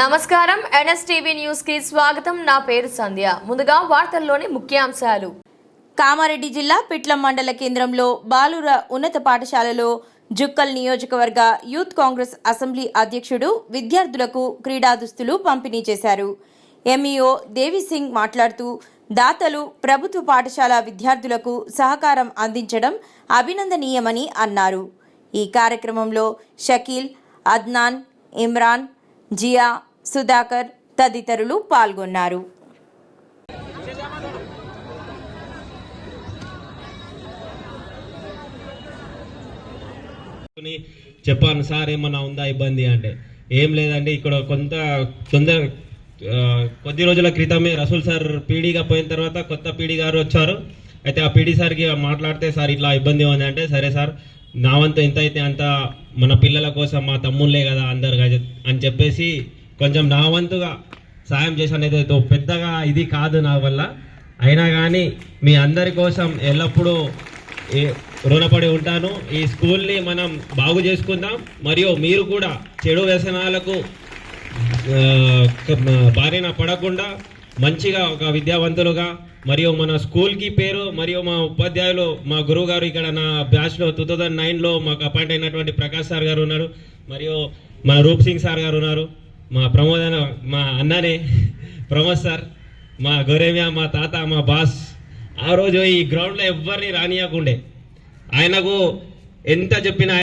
నమస్కారం. ఎన్ఎస్టీవీ న్యూస్కి స్వాగతం. నా పేరు సంధ్య. ముందుగా వార్తల్లోని ముఖ్యాంశాలు. కామారెడ్డి జిల్లా పిట్లం మండల కేంద్రంలో బాలుర ఉన్నత పాఠశాలలో జుక్కల్ నియోజకవర్గ యూత్ కాంగ్రెస్ అసెంబ్లీ అధ్యక్షుడు విద్యార్థులకు క్రీడా దుస్తులు పంపిణీ చేశారు. ఎంఈఓ దేవిసింగ్ మాట్లాడుతూ దాతలు ప్రభుత్వ పాఠశాల విద్యార్థులకు సహకారం అందించడం అభినందనీయమని అన్నారు. ఈ కార్యక్రమంలో షకీల్ అద్నాన్ ఇమ్రాన్ జియా సుధాకర్ తదితరులు పాల్గొన్నారు. చెప్పాను సార్ ఏమన్నా ఉందా ఇబ్బంది? అంటే ఏం లేదండి ఇక్కడ కొంత తొందర కొద్ది రోజుల క్రితమే రసూల్ సార్ పీడీగా పోయిన తర్వాత కొత్త పీడీ గారు వచ్చారు. అయితే ఆ పీడీ సార్కి మాట్లాడితే సార్ ఇట్లా ఇబ్బంది ఉంది అంటే సరే సార్ నా వంతు ఎంత అయితే అంత మన పిల్లల కోసం మా తమ్ముళ్ళే కదా అందరు అని చెప్పేసి కొంచెం నా వంతుగా సాయం చేశాను ఏదైతే పెద్దగా ఇది కాదు నా వల్ల. అయినా కానీ మీ అందరి కోసం ఎల్లప్పుడూ రుణపడి ఉంటాను. ఈ స్కూల్ని మనం బాగు చేసుకుందాం. మరియు మీరు కూడా చెడు వ్యసనాలకు బారిన పడకుండా మంచిగా ఒక విద్యావంతులుగా మరియు మన స్కూల్కి పేరు మరియు మా ఉపాధ్యాయులు మా గురువు గారు ఇక్కడ నా బ్యాచ్లో టూ థౌజండ్ నైన్లో మాకు అపాయింట్ అయినటువంటి ప్రకాష్ సార్ గారు ఉన్నారు. మరియు మన రూప్ సింగ్ సార్ గారు ఉన్నారు. మా ప్రమోద్ అన్న మా అన్ననే ప్రమోద్ సార్ మా గౌరవ్య మా తాత మా బాస్. ఆ రోజు ఈ గ్రౌండ్లో ఎవ్వరిని రానియకుండే. ఆయనకు ఎంత చెప్పినా